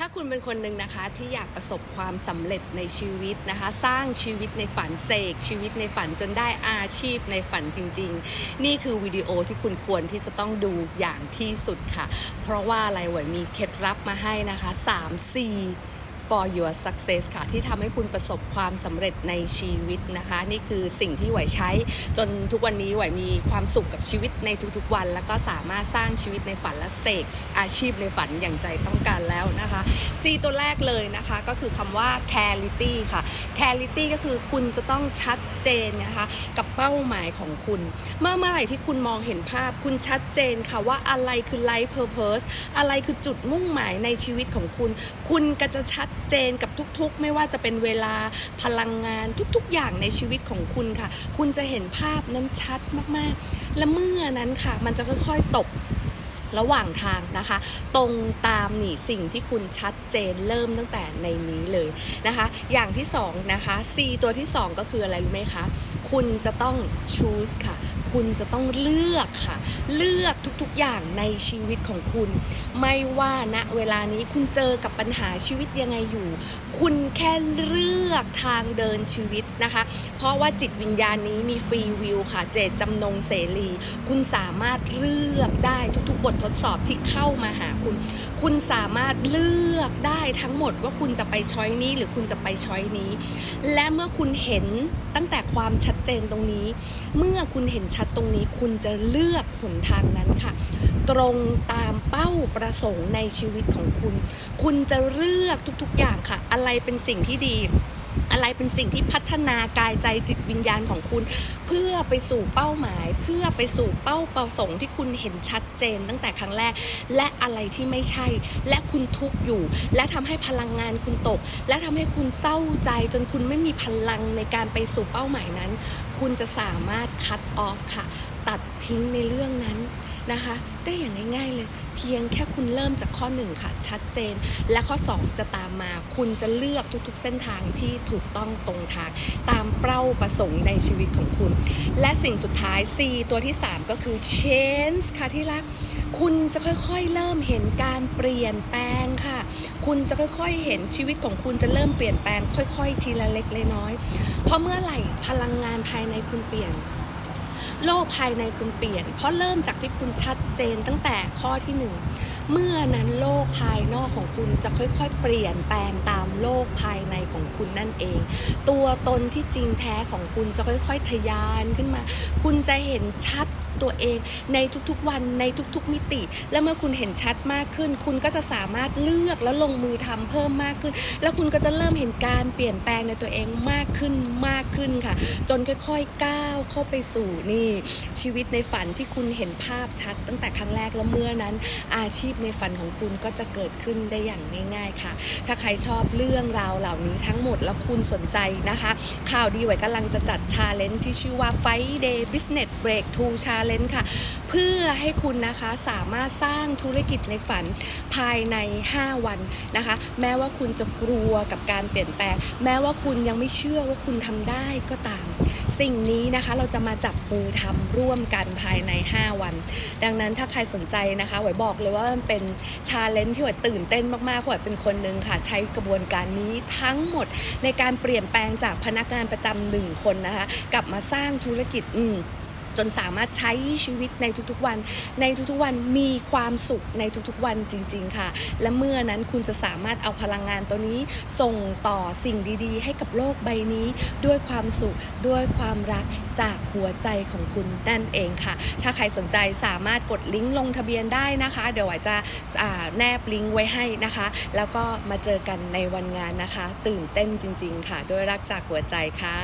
ถ้าคุณเป็นคนหนึ่งนะคะที่อยากประสบความสำเร็จในชีวิตนะคะ สร้างชีวิตในฝันเสกชีวิตในฝันจนได้อาชีพในฝันจริง ๆ นี่คือวิดีโอที่คุณควรที่จะต้องดูอย่างที่สุดค่ะ เพราะว่าอะไรไหวมีเคล็ดลับมาให้นะคะ 3 4 for your success ค่ะ ที่ทำให้คุณประสบความสำเร็จในชีวิตนะคะ นี่คือสิ่งที่ไหวใช้ จนทุกวันนี้ไหวมีความสุขกับชีวิตในทุกๆวัน แล้วก็สามารถสร้างชีวิตในฝันและเสกอาชีพในฝันอย่างใจต้องการแล้วนะคะ C ตัวแรกเลยนะคะก็คือคำว่า clarity ค่ะ clarity ก็คือคุณจะต้องชัดเจนนะคะกับเป้าหมายของคุณ เมื่อเมื่อไหร่ที่คุณมองเห็นภาพคุณชัดเจนค่ะว่าอะไรคือ life purpose อะไรคือจุดมุ่งหมายในชีวิตของคุณ คุณก็จะชัดเจนกับทุกๆ ไม่ว่าจะเป็นเวลาพลังงานทุกๆ อย่างในชีวิตของคุณค่ะ คุณจะเห็นภาพนั้นชัดมากๆ และเมื่อนั้นค่ะ มันจะค่อยๆตก ระหว่างทางนะคะ ตรงตามนี่สิ่งที่คุณชัดเจนเริ่มตั้งแต่ในนี้เลยนะคะ อย่างที่สองนะคะ C ตัวที่สองก็คืออะไรรู้ไหมคะ คุณจะต้อง choose ค่ะ คุณจะต้องเลือกค่ะ เลือกทุกๆอย่างในชีวิตของคุณ ไม่ว่าณเวลานี้คุณเจอกับปัญหาชีวิตยังไงอยู่ คุณแค่เลือกทางเดินชีวิตนะคะ เพราะว่าจิตวิญญาณนี้มีฟรีวิวค่ะ เจตจำนงเสรี คุณสามารถเลือกได้ทุกๆบททดสอบที่เข้ามาหาคุณ คุณสามารถเลือกได้ทั้งหมดว่าคุณจะไปช้อยนี้หรือคุณจะไปช้อยนี้ และเมื่อคุณเห็นตั้งแต่ความชัดเจนตรงนี้ เมื่อคุณเห็นชัดตรงนี้ คุณจะเลือกหนทางนั้นค่ะ ตรงตามเป้าประสงค์ในชีวิตของคุณ คุณจะเลือกทุกๆอย่างค่ะ อะไรเป็นสิ่งที่ดี อะไรเป็นสิ่งที่พัฒนากายใจจิตวิญญาณของคุณ เพื่อไปสู่เป้าหมาย เพื่อไปสู่เป้าประสงค์ที่คุณเห็นชัดเจนตั้งแต่ครั้งแรก และอะไรที่ไม่ใช่ และคุณทุกข์อยู่ และทำให้พลังงานคุณตก และทำให้คุณเศร้าใจจนคุณไม่มีพลังในการไปสู่เป้าหมายนั้น คุณจะสามารถคัดออฟค่ะ ตัดทิ้งในเรื่องนั้น นะคะ ได้อย่างง่ายๆเลย เพียงแค่คุณเริ่มจากข้อหนึ่งค่ะ ชัดเจน และข้อ 2 จะตามมา คุณจะเลือกทุกๆ เส้นทางที่ถูกต้องตรงทาง ตามเป้าประสงค์ในชีวิตของคุณ และสิ่งสุดท้าย C ตัวที่ 3 ก็คือ change ค่ะที่รักคุณจะค่อยๆ เริ่มเห็นการเปลี่ยนแปลงค่ะ คุณจะค่อยๆ เห็นชีวิตของคุณจะเริ่มเปลี่ยนแปลงค่อย ๆ ทีละเล็กเลยน้อย เพราะเมื่อไหร่พลังงานภายในคุณเปลี่ยน โลกภายในคุณเปลี่ยน เพราะเริ่มจากที่คุณชัดเจนตั้งแต่ข้อที่หนึ่งเมื่อนั้นโลกภายนอกของคุณจะค่อยๆ เปลี่ยนแปลงตามโลกภายในของคุณนั่นเอง ตัวตนที่จริงแท้ของคุณจะค่อยๆ ทะยานขึ้นมา คุณจะเห็นชัด ตัวเองในทุกๆวันในทุกๆมิติ และเมื่อคุณเห็นชัดมากขึ้น คุณก็จะสามารถเลือกและลงมือทำเพิ่มมากขึ้น แล้วคุณก็จะเริ่มเห็นการเปลี่ยนแปลงในตัวเองมากขึ้นมากขึ้นค่ะ จนค่อยๆก้าวเข้าไปสู่นี่ชีวิตในฝันที่คุณเห็นภาพชัด ตั้งแต่ครั้งแรกแล้วเมื่อนั้น อาชีพในฝันของคุณก็จะเกิดขึ้นได้อย่างง่ายๆค่ะ ถ้าใครชอบเรื่องราวเหล่านี้ทั้งหมดแล้วคุณสนใจนะคะ ข่าวดีไว้กำลังจะจัดชาเลนจ์ที่ชื่อว่า Fight Day Business Break to Talent ค่ะ เพื่อให้คุณนะคะสามารถสร้างธุรกิจในฝันภายใน 5 วันนะคะ แม้ว่าคุณจะกลัวกับการเปลี่ยนแปลง แม้ว่าคุณยังไม่เชื่อว่าคุณทำได้ก็ตาม สิ่งนี้นะคะเราจะมาจับมือทำร่วมกันภายใน 5 วัน ดังนั้นถ้าใครสนใจนะคะหวยบอกเลยว่ามันเป็นชาเลนจ์ที่หวยตื่นเต้นมากๆหวยเป็นคนหนึ่งค่ะ ใช้กระบวนการนี้ทั้งหมดในการเปลี่ยนแปลงจากพนักงานประจำหนึ่งคนนะคะ กลับมาสร้างธุรกิจอืม จนสามารถใช้ชีวิตในทุกๆวัน ในทุกๆวันมีความสุขในทุกๆวันจริง ๆค่ะ และเมื่อนั้นคุณจะสามารถเอาพลังงานตัวนี้ ส่งต่อสิ่งดีๆ ให้กับโลกใบนี้ ด้วยความสุขด้วยความรักจากหัวใจของคุณนั่นเองค่ะ ถ้าใครสนใจสามารถกดลิงก์ลงทะเบียนได้นะคะ เดี๋ยวหวายจะแนบลิงก์ไว้ให้นะคะ แล้วก็มาเจอกันในวันงานนะคะ ตื่นเต้นจริง ๆ ค่ะ ด้วยรักจากหัวใจค่ะ